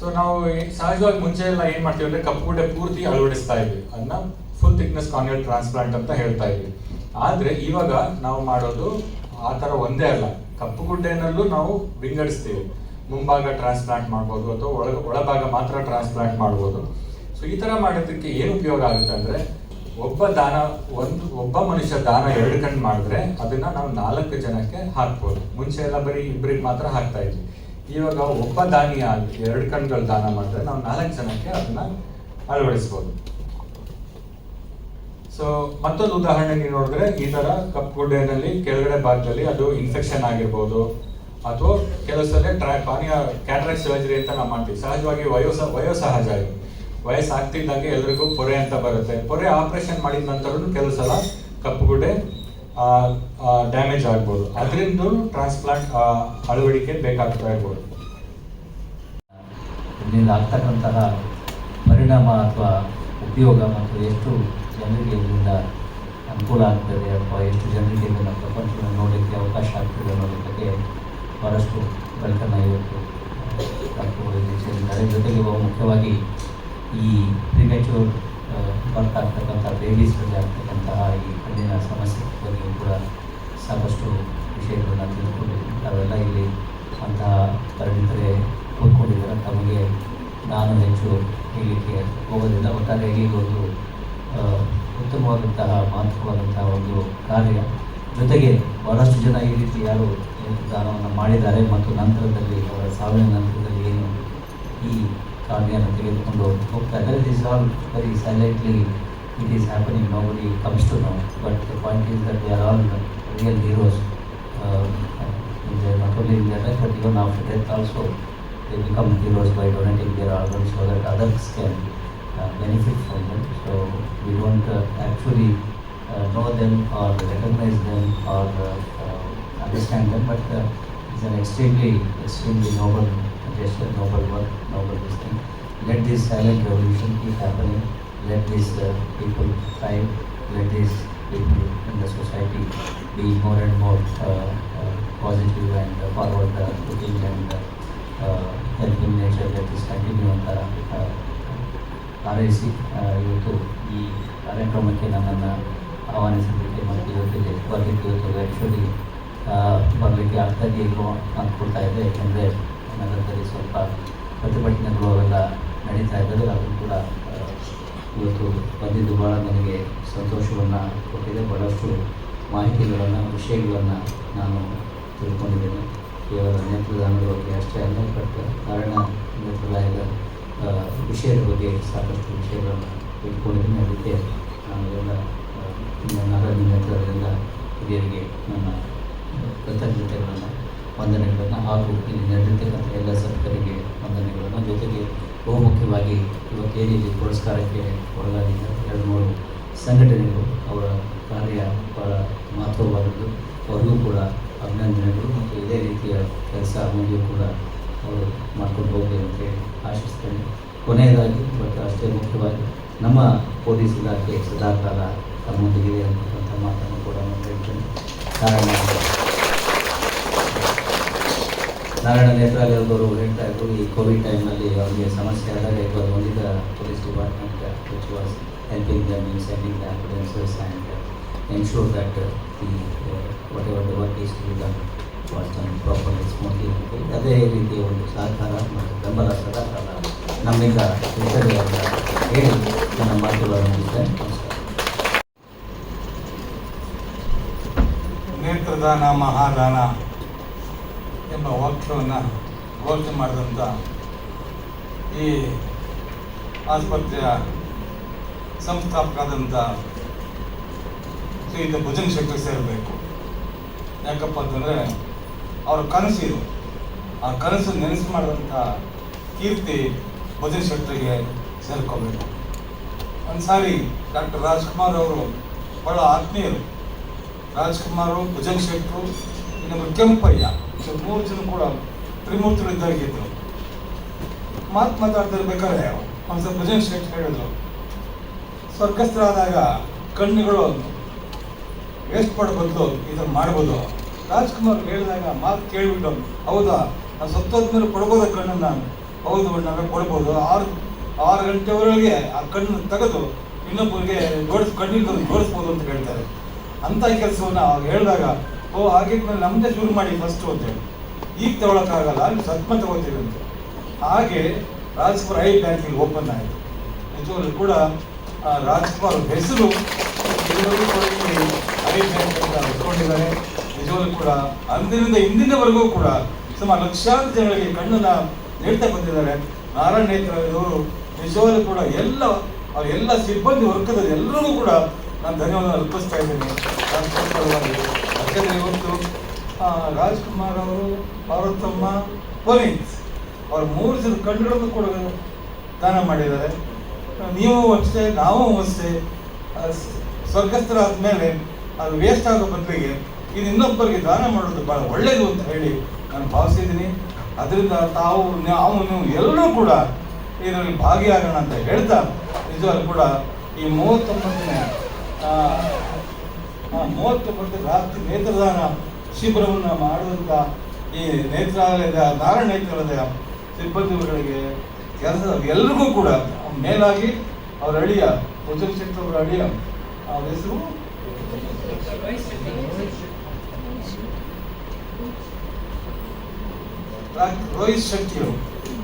ಸೊ ನಾವು ಸಹಜವಾಗಿ ಮುಂಚೆ ಎಲ್ಲ ಏನ್ ಮಾಡ್ತೀವಿ ಅಂದ್ರೆ ಕಪ್ಪು ಗುಡ್ಡೆ ಪೂರ್ತಿ ಅಳವಡಿಸ್ತಾ ಇದ್ವಿ. ಅದನ್ನ ಫುಲ್ ಥಿಕ್ನೆಸ್ ಕಾನ್ಯಲ್ ಟ್ರಾನ್ಸ್ಪ್ಲಾಂಟ್ ಅಂತ ಹೇಳ್ತಾ ಇದ್ವಿ. ಆದ್ರೆ ಇವಾಗ ನಾವು ಮಾಡೋದು ಆ ಥರ ಒಂದೇ ಅಲ್ಲ. ಕಪ್ಪು ಗುಡ್ಡೆನಲ್ಲೂ ನಾವು ವಿಂಗಡಿಸ್ತೀವಿ. ಮುಂಭಾಗ ಟ್ರಾನ್ಸ್ಪ್ಲಾಂಟ್ ಮಾಡ್ಬೋದು ಅಥವಾ ಒಳ ಒಳಭಾಗ ಮಾತ್ರ ಟ್ರಾನ್ಸ್ಪ್ಲಾಂಟ್ ಮಾಡ್ಬೋದು. ಸೊ ಈ ತರ ಮಾಡೋದಕ್ಕೆ ಏನು ಉಪಯೋಗ ಆಗುತ್ತೆ ಅಂದ್ರೆ ಒಬ್ಬ ದಾನ, ಒಂದು, ಒಬ್ಬ ಮನುಷ್ಯ ದಾನ ಎರಡು ಕಣ್ಣು ಮಾಡಿದ್ರೆ ಅದನ್ನ ನಾವು ನಾಲ್ಕು ಜನಕ್ಕೆ ಹಾಕ್ಬೋದು. ಮುಂಚೆ ಎಲ್ಲ ಬರೀ ಇಬ್ಬರಿಗೆ ಮಾತ್ರ ಹಾಕ್ತಾ ಇದ್ವಿ. ಇವಾಗ ಒಬ್ಬ ದಾನಿ ಆಗಿ ಎರಡು ಕಣ್ಗಳು ದಾನ ಮಾಡಿದ್ರೆ ನಾವು ನಾಲ್ಕು ಜನಕ್ಕೆ ಅದನ್ನ ಅಳವಡಿಸ್ಬೋದು. ಸೊ ಮತ್ತೊಂದು ಉದಾಹರಣೆ ನೋಡಿದ್ರೆ ಈ ತರ ಕಪ್ಪು ಗುಡ್ಡೆನಲ್ಲಿ ಕೆಳಗಡೆ ಭಾಗದಲ್ಲಿ ಅದು ಇನ್ಫೆಕ್ಷನ್ ಆಗಿರ್ಬೋದು ಅಥವಾ ಕೆಲವು ಸಲ ಟ್ರಾ ಪಾನಿಯ ಕ್ಯಾಟ್ರಾಕ್ಟ್ ಸರ್ಜರಿ ಅಂತ ನಾವು ಮಾಡ್ತೀವಿ. ಸಹಜವಾಗಿ ವಯೋಸ ವಯೋಸಹಜ ಇದು. ವಯಸ್ಸಾಗ್ತಿದ್ದಂಗೆ ಎಲ್ರಿಗೂ ಪೊರೆ ಅಂತ ಬರುತ್ತೆ. ಪೊರೆ ಆಪರೇಷನ್ ಮಾಡಿದ ನಂತರ ಕೆಲವು ಸಲ ಕಪ್ಪುಗುಡ್ಡೆ ಡ್ಯಾಮೇಜ್ ಆಗ್ಬೋದು. ಅದರಿಂದ ಟ್ರಾನ್ಸ್ಪ್ಲಾಂಟ್ ಅಳವಡಿಕೆ ಬೇಕಾಗ್ತಾ ಇರ್ಬೋದು. ಇದರಿಂದ ಆಗ್ತಕ್ಕಂತಹ ಪರಿಣಾಮ ಅಥವಾ ಉಪಯೋಗ ಮತ್ತು ಎಷ್ಟು ಜನರಿಗೆ ಇದರಿಂದ ಅನುಕೂಲ ಆಗ್ತದೆ ಅಥವಾ ಎಷ್ಟು ಜನರಿಗೆ ಇದನ್ನು ಪ್ರಪಂಚವನ್ನು ನೋಡಲಿಕ್ಕೆ ಅವಕಾಶ ಆಗ್ತದೆ ಅನ್ನೋದ್ರ ಬಗ್ಗೆ ಭಾಳಷ್ಟು ಬೆಳಕನ್ನು ಇವತ್ತು ಅದರ ಜೊತೆಗೆ ಮುಖ್ಯವಾಗಿ ಈ ಪ್ರಿಮೆಚೂರ್ ಬರ್ತ್ ಆಗ್ತಕ್ಕಂಥ ಬೇಬೀಸ್ಗಳಲ್ಲಿ ಆಗ್ತಕ್ಕಂತಹ ಈ ಕಣ್ಣಿನ ಸಮಸ್ಯೆ ಬಗ್ಗೆ ಕೂಡ ಸಾಕಷ್ಟು ವಿಷಯಗಳನ್ನು ತಿಳ್ಕೊಂಡಿದ್ದೀವಿ ತಾವೆಲ್ಲ ಇಲ್ಲಿ ಅಂತಹ ಪರಿಣಿತರೆ ಕೂತ್ಕೊಂಡಿದ್ದಾರೆ ತಮಗೆ ನಾನು ಹೆಚ್ಚು ಹೇಳಲಿಕ್ಕೆ ಹೋಗೋದಿಲ್ಲ. ಈಗ ಆ, ಉತ್ತಮವಾದಂತಹ, ಮಹತ್ವವಾದಂತಹ ಒಂದು ಕಾರ್ಯ. ಜೊತೆಗೆ ಬಹಳಷ್ಟು ಜನ ಈ ರೀತಿ ಯಾರು ದಾನವನ್ನು ಮಾಡಿದ್ದಾರೆ ಮತ್ತು ನಂತರದಲ್ಲಿ ಅವರ ಸಾವಿನ ನಂತರದಲ್ಲಿ ಏನು ಈ ಕಾರ್ಯವನ್ನು ತೆಗೆದುಕೊಂಡು ಹೋಗ್ತಾ ಇದ್ದಾರೆ. It is all very silently it is happening nobody comes to know but the point is that they are all real heroes not only in their life but even after death also they become heroes by donating their organs so that others can benefit from them. So we don't uh, actually uh, know them or recognize them or uh, uh, understand them, but uh, it's an extremely, extremely noble gesture, noble work, noble thing. Let this silent revolution keep happening. Let these uh, people thrive. Let these people in the society be more and more uh, uh, positive and uh, forward uh, looking and uh, uh, helping nature. Let this continue ಅಂತ uh, ಹಾರೈಸಿ ಇವತ್ತು ಈ ಕಾರ್ಯಕ್ರಮಕ್ಕೆ ನನ್ನನ್ನು ಆಹ್ವಾನಿಸಿದ್ದಕ್ಕೆ ಮತ್ತು ಇವತ್ತಿಗೆ ಬರಲಿಕ್ಕೆ ಇವತ್ತು ಆ್ಯಕ್ಚುಲಿ ಬರಲಿಕ್ಕೆ ಆಗ್ತಾ ಇದೆಯೋ ಅಂದ್ಕೊಳ್ತಾ ಇದೆ. ಯಾಕೆಂದರೆ ನಗರದಲ್ಲಿ ಸ್ವಲ್ಪ ಪ್ರತಿಭಟನೆಗಳು ಅವೆಲ್ಲ ನಡೀತಾ ಇದ್ದಾರೆ ಅದು ಕೂಡ ಇವತ್ತು ಬಂದಿದ್ದು ಭಾಳ ನನಗೆ ಸಂತೋಷವನ್ನು ಕೊಟ್ಟಿದೆ. ಭಾಳಷ್ಟು ಮಾಹಿತಿಗಳನ್ನು ವಿಷಯಗಳನ್ನು ನಾನು ತಿಳ್ಕೊಂಡಿದ್ದೇನೆ. ಕೇವಲ ನೇತ್ರದಾನದ ಬಗ್ಗೆ ಅಷ್ಟೇ ಅಲ್ಲ ಬಟ್ ಕಾರಣ ನೇತ್ರದಾಯದ ಆ, ವಿಷಯದ ಬಗ್ಗೆ ಸಾಕಷ್ಟು ವಿಷಯಗಳನ್ನು ಇಟ್ಕೊಂಡಿದ್ದೀನಿ ಅದಕ್ಕೆ ನಾನು ಎಲ್ಲ ನಗರದಿಂದ ನಗರ ನೇತ್ರದಿಂದ ಹಿರಿಯರಿಗೆ ನನ್ನ ಕೃತಜ್ಞತೆಗಳನ್ನು, ವಂದನೆಗಳನ್ನು ಹಾಗೂ ಇಲ್ಲಿ ನಡೆದಿರ್ತಕ್ಕಂಥ ಎಲ್ಲ ಸರ್ಕಾರಿಗೆ ವಂದನೆಗಳನ್ನು ಜೊತೆಗೆ ಬಹುಮುಖ್ಯವಾಗಿ ಇವತ್ತೇನು ಇಲ್ಲಿ ಪುರಸ್ಕಾರಕ್ಕೆ ಒಳಗಾಗಿದ್ದ ಎರಡು ಮೂರು ಸಂಘಟನೆಗಳು ಅವರ ಕಾರ್ಯ ಬಹಳ ಮಹತ್ವವಾದದ್ದು. ಅವರಿಗೂ ಕೂಡ ಅಭಿನಂದನೆಗಳು ಮತ್ತು ಇದೇ ರೀತಿಯ ಕೆಲಸ ಮುಂದೆಯೂ ಕೂಡ ಅವರು ಮಾಡ್ಕೊಂಡು ಹೋಗಲಿ ಅಂತೇಳಿ ಆಶಿಸ್ತೇನೆ. ಕೊನೆಯದಾಗಿ ಬಟ್ ಅಷ್ಟೇ ಮುಖ್ಯವಾಗಿ ನಮ್ಮ ಪೊಲೀಸ್ ಇಲಾಖೆ ಸದಾಕಾಲ ತಮ್ಮೊಂದಿಗಿದೆ ಅಂತಕ್ಕಂಥ ಮಾತನ್ನು ಕೂಡ ಹೇಳ್ತೇನೆ. ಕಾರಣ ನಾರಾಯಣ ನೇತ್ರಾಲಯದವರು ಹೇಳ್ತಾ ಇದ್ರು, ಈ ಕೋವಿಡ್ ಟೈಮಲ್ಲಿ ಅವರಿಗೆ ಸಮಸ್ಯೆ ಆದಾಗ ಇವರು ಬಂದಿದ್ದ police department which was helping the in sending the ambulances and ensure that the whatever the work is to done properly smoothly ಅಂತೇಳಿ ಅದೇ ರೀತಿಯ ಒಂದು ಸಹಕಾರ ಮತ್ತು ಬೆಂಬಲ ಸದಾಕಾಲ. ನಮ್ಮಿಂದ ಇರ್ತದೆ ಅಂತ ಹೇಳಿ ನನ್ನ ಮಾತುಗಳನ್ನು ನೇತ್ರದಾನ ಮಹಾದಾನ ಎಂಬ ವಾಕ್ಯವನ್ನು ಘೋಷಣೆ ಮಾಡಿದಂಥ ಈ ಆಸ್ಪತ್ರೆಯ ಸಂಸ್ಥಾಪಕರಾದಂಥ ಶ್ರೀಯುತ ಭುಜನ್ ಶೆಟ್ಟಿ ಸೇರಬೇಕು ಯಾಕಪ್ಪ ಅಂತಂದರೆ ಅವರ ಕನಸು ಇದು. ಆ ಕನಸು ನೆನೆಸು ಮಾಡಿದಂಥ ಕೀರ್ತಿ ಭುಜಂಗ್ ಶೆಟ್ಟರಿಗೆ ಸೇರ್ಕೋಬೇಕು. ಒಂದು ಸಾರಿ ಡಾಕ್ಟರ್ ರಾಜ್ಕುಮಾರ್ ಅವರು ಬಹಳ ಆತ್ಮೀಯರು. ರಾಜ್ಕುಮಾರ್ ಭುಜನ್ ಶೆಟ್ಟರು ಇನ್ನೊಬ್ಬರು ಕೆಂಪಯ್ಯ ಇದು ಮೂರು ಜನ ಕೂಡ ತ್ರಿಮೂರ್ತಿಗಳಿದ್ದಾಗಿದ್ರು ಮಾತು ಮಾತಾಡ್ತಿರ್ಬೇಕಾದ್ರೆ ಒಂದ್ಸಲ ಭುಜನ್ ಶೆಟ್ಟಿ ಹೇಳಿದ್ರು. ಸ್ವರ್ಗಸ್ಥರಾದಾಗ ಕಣ್ಣುಗಳು ವೇಸ್ಟ್ ಮಾಡೋ ಇದು ಇದನ್ನು ಮಾಡ್ಬೋದು. ರಾಜ್ಕುಮಾರ್ ಹೇಳಿದಾಗ ಮಾತು ಕೇಳಿಬಿಟ್ಟು, ಹೌದಾ, ನಾನು ಸತ್ತೋದ್ಮೇಲೆ ಕೊಡ್ಬೋದ ಕಣ್ಣನ್ನು? ನಾನು ಹೌದು ನಾವೇ ಕೊಡ್ಬೋದು. ಆರು ಆರು ಗಂಟೆವರೆಗೆ ಆ ಕಣ್ಣು ತೆಗೆದು ಇನ್ನೊಬ್ಬರಿಗೆ ಜೋಡಿಸ್, ಕಣ್ಣಿಗೆ ಜೋಡಿಸ್ಬೋದು ಅಂತ ಹೇಳ್ತಾರೆ. ಅಂಥ ಕೆಲಸವನ್ನು ಅವಾಗ ಹೇಳಿದಾಗ, ಓ ಹಾಗೆ ನಮ್ಮದೇ ಶುರು ಮಾಡಿ ಫಸ್ಟು ಅಂತೇಳಿ ಈಗ ತಗೊಳಕ್ಕಾಗಲ್ಲ ಅಲ್ಲಿ ಸತ್ಮ ತಗೋತೀವಿ ಅಂತ. ಹಾಗೆ ರಾಜ್ಕುಮಾರ್ ಐ ಬ್ಯಾಂಕಿಂಗ್ ಓಪನ್ ಆಯಿತು. ನಿಜವಾಗ್ಲೂ ಕೂಡ ರಾಜ್ಕುಮಾರ್ ಹೆಸರು ಐ ಬ್ಯಾಂಕ್ ಅಂತ ಇಟ್ಕೊಂಡಿದ್ದಾರೆ ನಿಜವಾಗ್ಲೂ ಕೂಡ ಅಂದಿನಿಂದ ಇಂದಿನವರೆಗೂ ಕೂಡ ಸುಮಾರು ಲಕ್ಷಾಂತರ ಜನಗಳಿಗೆ ಕಣ್ಣನ್ನ ನೀಡ್ತಾ ಬಂದಿದ್ದಾರೆ. ನಾರಾಯಣ ನೇತ್ರವರು ನಿಜವಾಗ್ಲೂ ಕೂಡ ಎಲ್ಲ, ಅವ್ರ ಎಲ್ಲ ಸಿಬ್ಬಂದಿ ವರ್ಗದ ಎಲ್ಲರಿಗೂ ಕೂಡ ನಾನು ಧನ್ಯವಾದ ಅರ್ಪಿಸ್ತಾ ಇದ್ದೇನೆ. ಯಾಕಂದ್ರೆ ಇವತ್ತು ರಾಜ್ಕುಮಾರ್ ಅವರು, ಪಾರ್ವತಮ್ಮ, ಪುನೀತ್ ಅವ್ರ ಮೂರು ಜನ ಕಣ್ಣುಗಳನ್ನು ಕೂಡ ದಾನ ಮಾಡಿದ್ದಾರೆ. ನೀವು ಅಷ್ಟೇ, ನಾವು ಅಷ್ಟೇ ಸ್ವರ್ಗಸ್ಥರಾದ ಮೇಲೆ ಅದು ವೇಸ್ಟ್ ಆಗೋ ಬದಲಿಗೆ ಇದು ಇನ್ನೊಬ್ಬರಿಗೆ ದಾನ ಮಾಡೋದು ಭಾಳ ಒಳ್ಳೆಯದು ಅಂತ ಹೇಳಿ ನಾನು ಭಾವಿಸಿದ್ದೀನಿ. ಅದರಿಂದ ತಾವು ನಾವು ನೀವು ಎಲ್ಲರೂ ಕೂಡ ಇದರಲ್ಲಿ ಭಾಗಿಯಾಗೋಣ ಅಂತ ಹೇಳ್ತಾ ನಿಜವಾಗ್ಲೂ ಕೂಡ ಈ ಮೂವತ್ತೊಂಬತ್ತನೇ ಮೂವತ್ತೊಂಬತ್ತು ರಾತ್ರಿ ನೇತ್ರದಾನ ಶಿಬಿರವನ್ನು ಮಾಡುವಂಥ ಈ ನೇತ್ರಾಲಯದ, ನಾರಾಯಣ ನೇತ್ರಾಲಯದ ಸಿಬ್ಬಂದಿಗಳಿಗೆ ಕೆಲಸದ ಎಲ್ರಿಗೂ ಕೂಡ ಮೇಲಾಗಿ ಅವರ ಅಳಿಯ ಭುಜನ್ ಶಕ್ತಿ ಅವರ ಅಳಿಯ, ಅವರ ಹೆಸರು? ರೋಹಿತ್ ಶೆಟ್ಟಿ ಅವರು.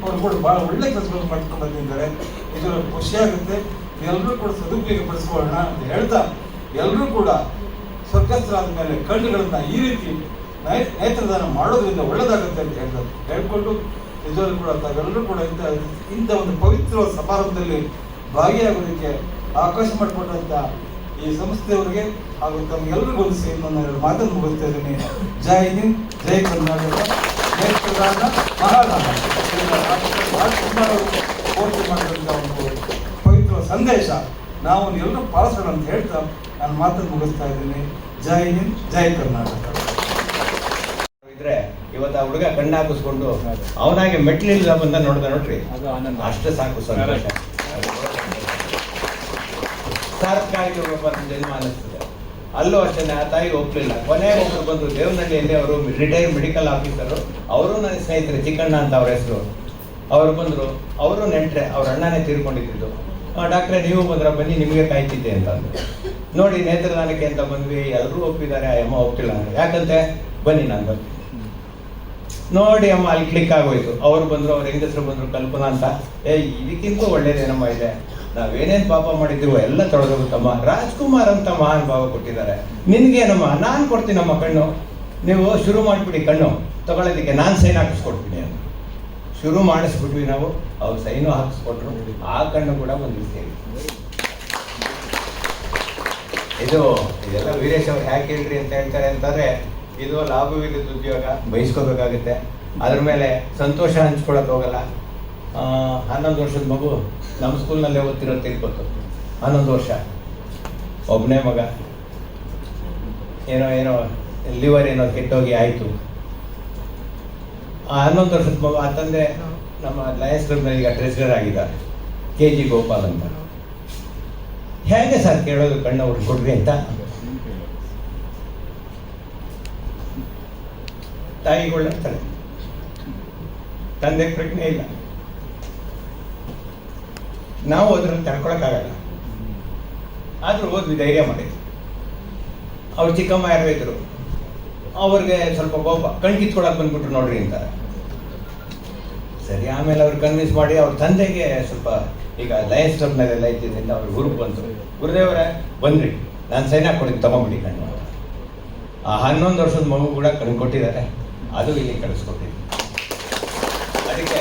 ಅವರು ಕೂಡ ಬಹಳ ಒಳ್ಳೆ ಕೆಲಸಗಳನ್ನು ಮಾಡ್ಕೊಂಡು ಬಂದಿದ್ದಾರೆ. ಇದರ ಖುಷಿಯಾಗುತ್ತೆ ಎಲ್ಲರೂ ಕೂಡ ಸದುಪಯೋಗ ಪಡಿಸ್ಕೊಳ್ಳೋಣ ಅಂತ ಹೇಳ್ತಾ ಎಲ್ಲರೂ ಕೂಡ ಸ್ವರ್ಗಸ್ಥರಾದ ಮೇಲೆ ಕಣ್ಣುಗಳನ್ನು ಈ ರೀತಿ ನೇತ್ರದಾನ ಮಾಡೋದ್ರಿಂದ ಒಳ್ಳೆಯದಾಗುತ್ತೆ ಅಂತ ಹೇಳ್ತಾರೆ ಹೇಳ್ಕೊಂಡು ನಿಜವಾಗ್ಲೂ ಕೂಡ ತಾವೆಲ್ಲರೂ ಕೂಡ ಇಂಥ ಇಂಥ ಒಂದು ಪವಿತ್ರ ಸಮಾರಂಭದಲ್ಲಿ ಭಾಗಿಯಾಗೋದಕ್ಕೆ ಅವಕಾಶ ಮಾಡಿಕೊಟ್ಟಂಥ ಈ ಸಂಸ್ಥೆಯವರಿಗೆ ಹಾಗೂ ತಮಗೆಲ್ಲರಿಗೂ ಸೇರಿ ನನ್ನ ಎರಡು ಮಾತನ್ನು ಮುಗಿಸ್ತಾ ಇದ್ದೀನಿ. ಜೈ ಹಿಂದ್, ಜೈ ಕರ್ನಾಟಕ. ಪ್ರಧಾನ ಮಹಾದಾನ ರಾಜ್ಕುಮಾರ್ ಪೂರ್ತಿ ಮಾಡಿದಂಥ ಒಂದು ಪವಿತ್ರ ಸಂದೇಶ. ನಾವು ಎಲ್ಲರೂ ಪಾಲಿಸೋಣ ಅಂತ ಹೇಳ್ತಾ ನಾನು ಮಾತನ್ನು ಮುಗಿಸ್ತಾ ಇದ್ದೀನಿ. ಜೈ ಹಿಂದ್ ಜೈ ಕರ್ನಾಟಕ. ಇದ್ರೆ ಇವತ್ತು ಆ ಹುಡುಗ ಕಣ್ಣು ಹಾಕಿಸ್ಕೊಂಡು ಅವನಾಗೆ ಮೆಟ್ಲಿಲ್ಲ ಬಂದ ನೋಡ್ದ ನೋಡ್ರಿ. ಅಷ್ಟೇ ಸಾಕು ಸಂತೋಷ. ಒಬ್ಬ ಜನ್ಮ ಅನ್ನಿಸ್ತದೆ ಅಲ್ಲೂ ಅಷ್ಟೇ ಆ ತಾಯಿ ಒಪ್ಪಲಿಲ್ಲ ಕೊನೆಗೆ ಒಬ್ರು ಬಂದು ದೇವನಹಳ್ಳಿಯಲ್ಲಿ ಅವರು ರಿಟೈರ್ಡ್ ಮೆಡಿಕಲ್ ಆಫೀಸರು. ಅವರು ನನ್ನ ಸ್ನೇಹಿತರು, ಚಿಕ್ಕಣ್ಣ ಅಂತ ಅವ್ರ ಹೆಸರು. ಅವರು ಬಂದರು. ಅವರು ನೆಂಟ್ರೆ, ಅವ್ರ ಅಣ್ಣನೇ ತೀರ್ಕೊಂಡಿದ್ದು. ಡಾಕ್ಟ್ರೆ, ನೀವು ಬಂದ್ರೆ, ಬನ್ನಿ, ನಿಮಗೆ ಕಾಯ್ತಿದ್ದೆ ಅಂತ. ನೋಡಿ, ನೇತ್ರದಾನಕ್ಕೆ ಅಂತ ಬಂದ್ವಿ. ಎಲ್ಲರೂ ಒಪ್ಪಿದ್ದಾರೆ. ಆ, ಅಮ್ಮ ಒಪ್ಪಿಲ್ಲ ಯಾಕಂತೆ? ಬನ್ನಿ ನಾನು ನೋಡಿ, ಅಮ್ಮ, ಅಲ್ಲಿ ಕ್ಲಿಕ್ ಆಗೋಯ್ತು. ಅವ್ರು ಬಂದ್ರು, ಅವ್ರ ಹೆಂಗಸರು ಬಂದ್ರು, ಕಲ್ಪನಾ ಅಂತ. ಏ ಇದಕ್ಕಿಂತ ಒಳ್ಳೇದೇನಮ್ಮ ಇದೆ? ನಾವೇನೇನ್ ಪಾಪ ಮಾಡಿದ್ದೀವೋ ಎಲ್ಲ ತೊಳೆದೋಗುತ್ತಮ್ಮ ರಾಜ್ಕುಮಾರ್ ಅಂತ ಮಹಾನ್ ಭಾವ ಕೊಟ್ಟಿದ್ದಾರೆ. ನಿನಗೇನಮ್ಮ ನಾನು ಕೊಡ್ತೀನಮ್ಮ ಕಣ್ಣು. ನೀವು ಶುರು ಮಾಡಿಬಿಡಿ ಕಣ್ಣು. ತಗೊಳ್ಳೋದಕ್ಕೆ ನಾನು ಸೈನ್ ಹಾಕಿಸ್ಕೊಡ್ತೀನಿ ಅಂತ. ಶುರು ಮಾಡಿಸ್ಬಿಟ್ವಿ ನಾವು, ಅವ್ರು ಸೈನು ಹಾಕಿಸ್ಕೊಟ್ರು. ಆ ಕಣ್ಣು ಕೂಡ ಒಂದು ಸೇರಿ ಇದು, ಇದೆಲ್ಲ ವೀರೇಶ್ ಅವ್ರು ಯಾಕೆ ಹೇಳ್ರಿ ಅಂತ ಹೇಳ್ತಾರೆ ಅಂತಂದ್ರೆ, ಇದು ಲಾಭವಿಲ್ಲದ ಉದ್ಯೋಗ ಬಯಸ್ಕೋಬೇಕಾಗುತ್ತೆ ಅದ್ರ ಮೇಲೆ ಸಂತೋಷ ಹಂಚ್ಕೊಳಕ್ ಹೋಗಲ್ಲ. ಹನ್ನೊಂದು ವರ್ಷದ ಮಗು ನಮ್ಮ ಸ್ಕೂಲ್ನಲ್ಲೇ ಓದ್ತಿರೋ ಗೊತ್ತು ಹನ್ನೊಂದು ವರ್ಷ. ಒಬ್ಬನೇ ಮಗ. ಏನೋ ಏನೋ, ಲಿವರ್ ಏನೋ ಕೆಟ್ಟೋಗಿ ಆಯಿತು. ಆ ಹನ್ನೊಂದು ವರ್ಷದ ಮಗು, ಆ ತಂದೆ ನಮ್ಮ ಲಯನ್ಸ್ ಕ್ಲಬ್ನಲ್ಲಿ ಈಗ ಟ್ರೆಸ್ಲರ್ ಆಗಿದ್ದಾರೆ. ಕೆ ಜಿ ಗೋಪಾಲ್ ಅಂತ. ಹೇಗೆ ಸರ್ ಕೇಳೋದು ಹುಡುಗ ಕೊಡ್ರಿ ಅಂತ? ತಾಯಿಗಳು ತಂದೆ ಪ್ರಜ್ಞೆ ಇಲ್ಲ. ನಾವು ಅದ್ರಲ್ಲಿ ತಡ್ಕೊಳಕ್ಕಾಗಲ್ಲ. ಆದರೂ ಓದ್ವಿ ಧೈರ್ಯ ಮಾಡಿ ಅವ್ರು ಚಿಕ್ಕಮ್ಮ ಯಾರೋ ಇದ್ರು. ಅವ್ರಿಗೆ ಸ್ವಲ್ಪ ಕೋಪ, ಕಣ್ ಕಿತ್ಕೊಳಕ್ ಬಂದ್ಬಿಟ್ರು ನೋಡ್ರಿ ಅಂತಾರೆ ಸರಿ, ಆಮೇಲೆ ಅವ್ರು ಕನ್ವಿನ್ಸ್ ಮಾಡಿ ಅವ್ರ ತಂದೆಗೆ ಸ್ವಲ್ಪ ಈಗ ಲಯನ್ಸ್ ಕ್ಲಬ್ನಲ್ಲೆಲ್ಲ ಇದ್ದಿದ್ದರಿಂದ ಅವ್ರ ಊರಿಗೆ ಬಂತು ಗುರುದೇವರೇ ಬಂದ್ರಿ ನಾನು ಸೈನ್ ಕೊಡಿ ತಗೊಂಬಿಡಿ ಕಣ್ಣು. ಆ ಹನ್ನೊಂದು ವರ್ಷದ ಮಗು ಕೂಡ ಕಣ್ ಕೊಟ್ಟಿದ್ದಾರೆ. ಅದು ಇಲ್ಲಿ ಕಳಿಸ್ಕೊಟ್ಟಿದ್ವಿ ಅದಕ್ಕೆ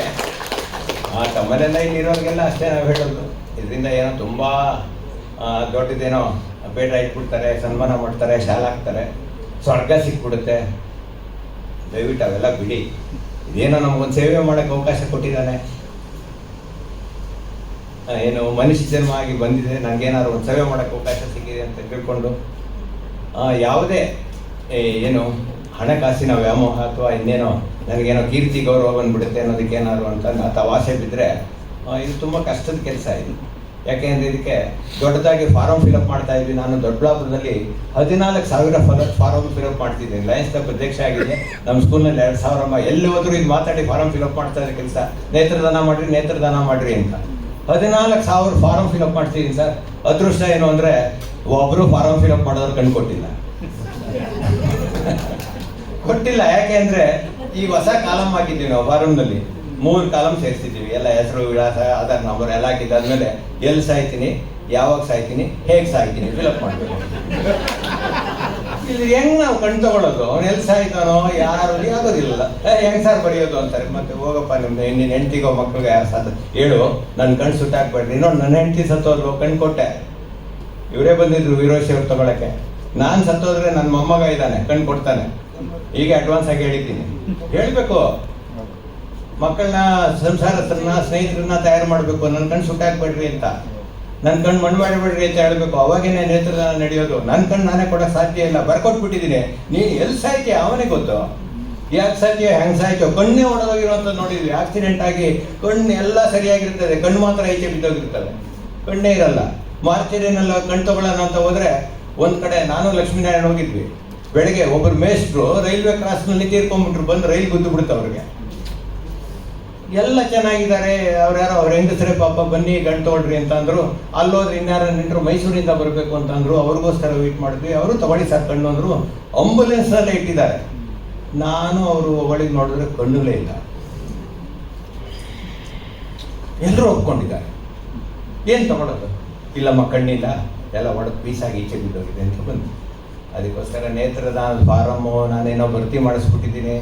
ಆ ತಮ್ಮನೆಲ್ಲ ಇಲ್ಲಿರೋರಿಗೆಲ್ಲ ಅಷ್ಟೇ ನಾವು ಹೇಳೋದು. ಇದರಿಂದ ಏನೋ ತುಂಬ ದೊಡ್ಡದೇನೋ ಬೇಡ ಇಟ್ಬಿಡ್ತಾರೆ ಸನ್ಮಾನ ಮಾಡ್ತಾರೆ, ಶಾಲೆ ಹಾಕ್ತಾರೆ. ಸ್ವರ್ಗ ಸಿಕ್ಬಿಡುತ್ತೆ. ದಯವಿಟ್ಟು ಅವೆಲ್ಲ ಬಿಡಿ. ಇದೇನೋ ನಮಗೊಂದು ಸೇವೆ ಮಾಡೋಕ್ಕೆ ಅವಕಾಶ ಕೊಟ್ಟಿದ್ದಾನೆ. ಏನು ಮನುಷ್ಯ ಜನ್ಮ ಆಗಿ ಬಂದಿದೆ ನನಗೇನಾದ್ರು ಒಂದು ಸೇವೆ ಮಾಡೋಕ್ಕೆ ಅವಕಾಶ ಸಿಕ್ಕಿದೆ ಅಂತ ತಿಳ್ಕೊಂಡು ಯಾವುದೇ ಏನು ಹಣಕಾಸಿನ ವ್ಯಾಮೋಹ ಅಥವಾ ಇನ್ನೇನೋ ನನಗೇನೋ ಕೀರ್ತಿ, ಗೌರವ ಬಂದ್ಬಿಡುತ್ತೆ ಅನ್ನೋದಕ್ಕೆ ಏನಾದ್ರು ಅಂತ ಅಥವಾ ಆಸೆ ಬಿದ್ದರೆ ಇದು ತುಂಬ ಕಷ್ಟದ ಕೆಲಸ ಇದು. ಅಂದರೆ ಇದಕ್ಕೆ ದೊಡ್ಡದಾಗಿ ಫಾರಮ್ ಫಿಲಪ್ ಮಾಡ್ತಾ ಇದ್ವಿ. ನಾನು ದೊಡ್ಡಬಳ್ಳಾಪುರದಲ್ಲಿ ಹದಿನಾಲ್ಕು ಸಾವಿರ ಫಲ ಫಾರಮ್ ಫಿಲಪ್ ಮಾಡ್ತಿದ್ದೀನಿ. ಲಯನ್ಸ್ ಕ್ಲಬ್ ಅಧ್ಯಕ್ಷ ಆಗಿದೆ. ನಮ್ಮ ಸ್ಕೂಲ್ನಲ್ಲಿ ಎರಡು ಸಾವಿರ ಎಲ್ಲಿ ಹೋದರೂ ಇದು ಮಾತಾಡಿ ಫಾರಮ್ ಫಿಲಪ್ ಮಾಡ್ತಾ ಇದ್ದ ಕೆಲಸ. ನೇತ್ರದಾನ ಮಾಡಿರಿ ನೇತ್ರದಾನ ಮಾಡಿರಿ ಅಂತ. ಹದಿನಾಲ್ಕು ಸಾವಿರ ಫಾರಮ್ ಫಿಲಪ್ ಮಾಡ್ತಿದ್ದೀನಿ ಸರ್. ಅದೃಷ್ಟ ಏನು ಅಂದರೆ ಒಬ್ಬರು ಫಾರಮ್ ಫಿಲಪ್ ಮಾಡೋದ್ರು ಕಂಡುಕೊಟ್ಟಿಲ್ಲ ಕೊಟ್ಟಿಲ್ಲ. ಯಾಕೆ ಯಾಕೆಂದ್ರೆ ಈ ಹೊಸ ಕಾಲಮ್ ಹಾಕಿದ್ದೀವಿ ನಾವು ಫಾರಮ್ನಲ್ಲಿ ಮೂರು ಕಾಲಮ್ ಸೇರಿಸಿದ್ದೀವಿ. ಎಲ್ಲ ಹೆಸರು, ವಿಳಾಸ, ಆಧಾರ್ ನಂಬರ್ ಎಲ್ಲ ಹಾಕಿದ್ದಾದ್ಮೇಲೆ ಎಲ್ಲಿ ಸಾಯ್ತೀನಿ, ಯಾವಾಗ ಸಾಯ್ತೀನಿ, ಹೇಗೆ ಸಾಯ್ತೀನಿ ಫಿಲಪ್ ಮಾಡಬೇಕು. ಇಲ್ಲಿ ಹೆಂಗ್ ನಾವು ಕಣ್ ತಗೊಳ್ಳೋದು ಅವ್ನು ಎಲ್ಲಿ ಸಾಯ್ತಾನೋ, ಯಾರು ಆಗೋದಿಲ್ಲ ಹೆಂಗ್ ಸರ್ ಬರೆಯೋದು ಅಂತಾರೆ. ಮತ್ತೆ ಹೋಗಪ್ಪ ನಿಮ್ದು ನಿನ್ನ ಹೆಂಡತಿಗೋ ಮಕ್ಳಿಗೆ ಯಾರು ಸಾಧ ಹೇಳು ನನ್ನ ಕಣ್ ಸುಟ್ಟಾಕ್ಬೇಡ್ರಿ. ನೋಡಿ ನನ್ನ ಹೆಂಡತಿ ಸತ್ತೋದ್ರು ಕಣ್ ಕೊಟ್ಟೆ. ಇವರೇ ಬಂದಿದ್ರು ವೀರೋಶಿ ಅವ್ರು ತಗೊಳಕ್ಕೆ. ನಾನು ಸತ್ತೋದ್ರೆ ನನ್ನ ಮೊಮ್ಮಗ ಇದ್ದಾನೆ, ಕಣ್ ಕೊಡ್ತಾನೆ. ಈಗ ಅಡ್ವಾನ್ಸ್ ಆಗಿ ಹೇಳಿದ್ದೀನಿ. ಹೇಳ್ಬೇಕು. ಮಕ್ಕಳನ್ನ ಸಂಸಾರಸ್ಥರನ್ನ ಸ್ನೇಹಿತರನ್ನ ತಯಾರು ಮಾಡಬೇಕು. ನನ್ನ ಕಣ್ಣು ಸುಟ್ಟಾಕ್ಬೇಡ್ರಿ ಅಂತ. ನನ್ನ ಕಣ್ಣು ಮಣ್ಣು ಮಾಡಬೇಡ್ರಿ ಅಂತ ಹೇಳ್ಬೇಕು. ಅವಾಗೇನೆ ನೇತೃತ್ವ ನಡೆಯೋದು. ನನ್ನ ಕಣ್ಣು ನಾನೇ ಕೊಡಕ್ ಸಾಧ್ಯ ಇಲ್ಲ. ಬರ್ಕೊಟ್ಬಿಟ್ಟಿದ್ದೀನಿ ನೀನು ಎಲ್ಲಿ ಸಾಯ್ತೀಯ ಅವನೇ ಗೊತ್ತು? ಯಾಕೆ ಸಾಧ್ಯ ಹೆಂಗ್ ಸಾಯ್ತೋ ಕಣ್ಣೇ ಹೊಡೆದೋಗಿರುವಂತ ನೋಡಿದ್ವಿ. ಆಕ್ಸಿಡೆಂಟ್ ಆಗಿ ಕಣ್ಣು ಎಲ್ಲ ಸರಿಯಾಗಿರ್ತದೆ. ಕಣ್ಣು ಮಾತ್ರ ಈಚೆ ಬಿದ್ದೋಗಿರ್ತದೆ. ಕಣ್ಣೇ ಇರಲ್ಲ. ಮಾರ್ಚರಿನೆಲ್ಲ ಕಣ್ಣು ತಗೊಳ್ಳೋಣ ಅಂತ ಹೋದ್ರೆ ಒಂದು ಕಡೆ ನಾನು ಲಕ್ಷ್ಮೀನಾರಾಯಣ ಹೋಗಿದ್ವಿ. ಬೆಳಗ್ಗೆ ಒಬ್ಬರು ಮೇಸ್ಟ್ರು ರೈಲ್ವೆ ಕ್ರಾಸ್ನಲ್ಲಿ ತೀರ್ಕೊಂಡ್ಬಿಟ್ರು, ಬಂದು ರೈಲ್ ಗುದ್ದು ಬಿಡುತ್ತೆ ಅವ್ರಿಗೆ. ಎಲ್ಲ ಚೆನ್ನಾಗಿದ್ದಾರೆ, ಅವ್ರು ಯಾರೋ ಅವ್ರ ಹೆಂಗಸರೇ ಪಾಪ, ಬನ್ನಿ ಗಂಟು ತಗೊಳ್ರಿ ಅಂತ ಅಂದರು. ಅಲ್ಲೋದ್ರೆ ಇನ್ಯಾರ ನಿಂತರು ಮೈಸೂರಿಂದ ಬರಬೇಕು ಅಂತ ಅಂದರು, ಅವ್ರಿಗೋಸ್ಕರ ವೇಟ್ ಮಾಡಿದ್ವಿ. ಅವರು ತಗೊಳ್ಳಿ ಸರ್ ಕಣ್ಣು ಅಂದರು ಅಂಬುಲೆನ್ಸ್ ಅಲ್ಲೇ ಇಟ್ಟಿದ್ದಾರೆ. ನಾನು ಅವರು ಒಳಗೆ ನೋಡಿದ್ರೆ ಕಣ್ಣುಗಳೇ ಇಲ್ಲ. ಎಲ್ಲರೂ ಒಪ್ಕೊಂಡಿದ್ದಾರೆ. ಏನು ತಗೊಳ್ಳೋದು ಇಲ್ಲಮ್ಮ, ಕಣ್ಣಿಲ್ಲ. ಎಲ್ಲ ಒಡೆದು ಪೀಸಾಗಿ ಈಚೆ ಬಿದ್ದೋಗಿದೆ ಅಂತ ಬಂದು ಅದಕ್ಕೋಸ್ಕರ ನೇತ್ರದಾನ ಫಾರಮ್ಮು ನಾನೇನೋ ಭರ್ತಿ ಮಾಡಿಸ್ಬಿಟ್ಟಿದ್ದೀನಿ.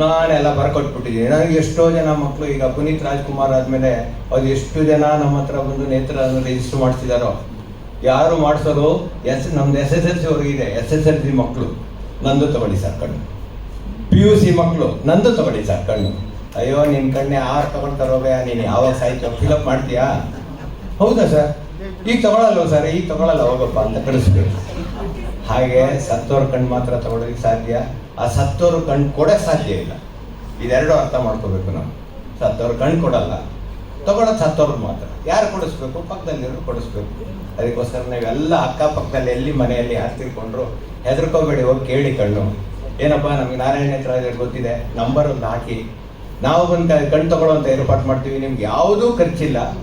ನಾನೆಲ್ಲ ಬರ್ಕೊಟ್ಬಿಟ್ಟಿದ್ದೀನಿ. ನನಗೆ ಎಷ್ಟೋ ಜನ ಮಕ್ಕಳು ಈಗ ಪುನೀತ್ ರಾಜ್ಕುಮಾರ್ ಆದಮೇಲೆ ಅದು ಎಷ್ಟು ಜನ ನಮ್ಮ ಹತ್ರ ಬಂದು ನೇತ್ರ ರಿಜಿಸ್ಟರ್ ಮಾಡಿಸಿದಾರೋ ಯಾರು ಮಾಡಿಸೋರು ಎಸ್, ನಮ್ದು ಎಸ್ ಎಸ್ ಎಲ್ ಸಿ ಇದೆ. ಎಸ್ ಎಸ್ ಎಲ್ ಸಿ ಮಕ್ಕಳು ನಂದು ತಗೊಳ್ಳಿ ಸರ್ ಕಣ್ಣು. ಪಿ ಯು ಸಿ ಮಕ್ಕಳು ನಂದು ತಗೊಳ್ಳಿ ಸರ್ ಕಣ್ಣು. ಅಯ್ಯೋ ನಿನ್ನ ಕಣ್ಣೆ ಆರು ತಗೊಳ್ತಾರೋ ನೀನು ಯಾವಾಗ ಸಾಯ್ತು ಫಿಲಪ್ ಮಾಡ್ತೀಯಾ? ಹೌದಾ ಸರ್? ಈಗ ತಗೊಳಲ್ವ ಸರ್? ಈಗ ತಗೊಳಲ್ಲ ಹೋಗಪ್ಪ ಅಂತ ಕಳಿಸ್ಬೇಕು. ಹಾಗೆ ಸತ್ತೋರ್ ಕಣ್ಣು ಮಾತ್ರ ತಗೊಳೋದಕ್ಕೆ ಸಾಧ್ಯ? ಆ ಸತ್ತೋರು ಕಣ್ಣು ಕೊಡಕ್ಕೆ ಸಾಧ್ಯ ಇಲ್ಲ. ಇದೆರಡು ಅರ್ಥ ಮಾಡ್ಕೋಬೇಕು ನಾವು. ಸತ್ತೋರು ಕಣ್ಣು ಕೊಡಲ್ಲ. ತಗೊಳ್ಳೋದು ಸತ್ತೋರ್ಗೆ ಮಾತ್ರ. ಯಾರು ಕೊಡಿಸ್ಬೇಕು? ಪಕ್ಕದಲ್ಲಿರೋ ಕೊಡಿಸ್ಬೇಕು. ಅದಕ್ಕೋಸ್ಕರ ನೀವೆಲ್ಲ ಅಕ್ಕಪಕ್ಕದಲ್ಲಿ ಎಲ್ಲಿ ಮನೆಯಲ್ಲಿ ಯಾರು ಹೆದರ್ಕೋಬೇಡಿ, ಹೋಗಿ ಕೇಳಿ ಕಣ್ಣು. ಏನಪ್ಪ, ನಮಗೆ ನಾರಾಯಣ ನೇತ್ರ ಗೊತ್ತಿದೆ. ನಂಬರ್ ಒಂದು ಹಾಕಿ. ನಾವು ಬಂದು ಕಣ್ಣು ಅಂತ ಏರ್ಪಾಟ್ ಮಾಡ್ತೀವಿ. ನಿಮ್ಗೆ ಯಾವುದೂ ಖರ್ಚಿಲ್ಲ.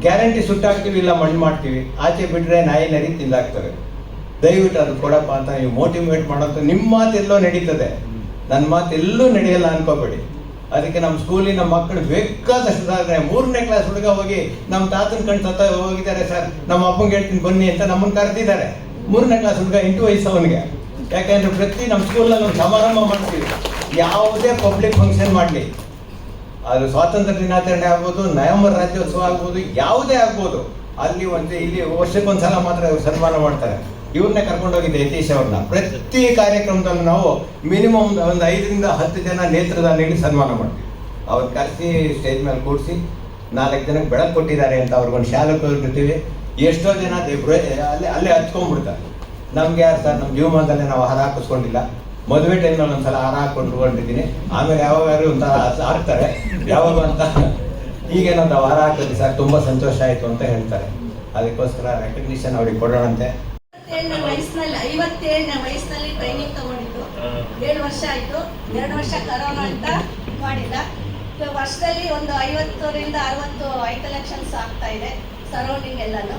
ಗ್ಯಾರಂಟಿ ಸುಟ್ಟಾಕ್ತೀವಿ, ಇಲ್ಲ ಮಣ್ಣು ಮಾಡ್ತೀವಿ. ಆಚೆ ಬಿಟ್ಟರೆ ನಾಯಿ ನರಿ ತಿಂದಾಕ್ತವೆ. ದಯವಿಟ್ಟು ಅದು ಕೊಡಪ್ಪ ಅಂತ ನೀವು ಮೋಟಿವೇಟ್ ಮಾಡೋದು ನಿಮ್ಮ ಮಾತು ಎಲ್ಲೋ ನಡೀತದೆ. ನನ್ನ ಮಾತು ಎಲ್ಲೂ ನಡೆಯಲ್ಲ ಅನ್ಕೋಬೇಡಿ. ಅದಕ್ಕೆ ನಮ್ಮ ಸ್ಕೂಲಿನ ಮಕ್ಕಳು ಬೇಕಾದಷ್ಟು ಸಾಧನೆ ಮೂರನೇ ಕ್ಲಾಸ್ ಹುಡುಗ ಹೋಗಿ ನಮ್ಮ ತಾತನ ಕಣ್ ಸತ್ತ ಹೋಗಿದ್ದಾರೆ ಸರ್ ನಮ್ಮ ಅಪ್ಪಂಗೆ ಹೇಳ್ತೀನಿ, ಬನ್ನಿ ಅಂತ ನಮ್ಮನ್ನು ಕರೆದಿದ್ದಾರೆ. ಮೂರನೇ ಕ್ಲಾಸ್ ಹುಡುಗ ಎಂಟು ವಯಸ್ಸು ಅವನಿಗೆ. ಯಾಕೆಂದ್ರೆ ಪ್ರತಿ ನಮ್ಮ ಸ್ಕೂಲಲ್ಲಿ ಒಂದು ಸಮಾರಂಭ ಮಾಡ್ತೀವಿ. ಯಾವುದೇ ಪಬ್ಲಿಕ್ ಫಂಕ್ಷನ್ ಮಾಡಲಿ. ಅದು ಸ್ವಾತಂತ್ರ್ಯ ದಿನಾಚರಣೆ ಆಗ್ಬೋದು, ನವೆಂಬರ್ ರಾಜ್ಯೋತ್ಸವ ಆಗ್ಬೋದು, ಯಾವುದೇ ಆಗ್ಬೋದು. ಅಲ್ಲಿ ಒಂದು, ಇಲ್ಲಿ ವರ್ಷಕ್ಕೊಂದ್ಸಲ ಮಾತ್ರ ಸನ್ಮಾನ ಮಾಡ್ತಾರೆ. ಇವ್ರನ್ನೇ ಕರ್ಕೊಂಡೋಗಿದ್ದೆ ಯತೀಶ್ ಅವ್ರನ್ನ. ಪ್ರತಿ ಕಾರ್ಯಕ್ರಮದಲ್ಲಿ ನಾವು ಮಿನಿಮಮ್ ಒಂದು ಐದರಿಂದ ಹತ್ತು ಜನ ನೇತ್ರದಾನಿಗೆ ಸನ್ಮಾನ ಮಾಡ್ತೀವಿ. ಅವ್ರು ಕರೆಸಿ ಸ್ಟೇಜ್ ಮೇಲೆ ಕೂಡಿಸಿ ನಾಲ್ಕು ಜನಕ್ಕೆ ಬೆಳಕು ಕೊಟ್ಟಿದ್ದಾರೆ ಅಂತ ಅವ್ರಿಗೊಂದು ಶಾಲೆ ಕೊಟ್ಟಿರ್ತೀವಿ. ಎಷ್ಟೋ ಜನ ಅಲ್ಲಿ, ಅಲ್ಲೇ ಹಚ್ಕೊಂಡ್ಬಿಡ್ತಾರೆ ನಮ್ಗೆ ಯಾರು ಸರ್ ನಮ್ಮ ಜೀವಮಾನದಲ್ಲಿ ನಾವು ಹಾರ ಹಾಕಿಸ್ಕೊಂಡಿಲ್ಲ. ಮದುವೆ ಟೈಮ್ನಲ್ಲಿ ಒಂದ್ಸಲ ಹಾರ ಹಾಕೊಂಡಿದ್ದೀನಿ ಆಮೇಲೆ ಯಾವಾಗಾದ್ರೂ ಒಂಥರ ಹಾಕ್ತಾರೆ. ಯಾವಾಗ ಅಂತ ಈಗೇನೊಂದು ಹಾರ ಹಾಕಿದ್ವಿ ಸರ್, ತುಂಬ ಸಂತೋಷ ಆಯಿತು ಅಂತ ಹೇಳ್ತಾರೆ. ಅದಕ್ಕೋಸ್ಕರ ರೆಕಗ್ನಿಷನ್ ಅವ್ರಿಗೆ ಕೊಡೋಣಂತೆ. ಐವತ್ತೇಳನೇ ವಯಸ್ಸಿನಲ್ಲಿ ಐವತ್ತೇಳನೇ ವಯಸ್ಸಿನಲ್ಲಿ ಟ್ರೈನಿಂಗ್ ತಗೊಂಡಿದ್ದು. ಏಳು ವರ್ಷ ಆಯಿತು. ಎರಡು ವರ್ಷ ಕರೋನಾ ಅಂತ ಮಾಡಿಲ್ಲ. ವರ್ಷದಲ್ಲಿ ಒಂದು ಐವತ್ತರಿಂದ ಅರವತ್ತು ಐ ಕಲೆಕ್ಷನ್ಸ್ ಆಗ್ತಾ ಇದೆ ಸರೌಂಡಿಂಗ್ ಎಲ್ಲಾನು.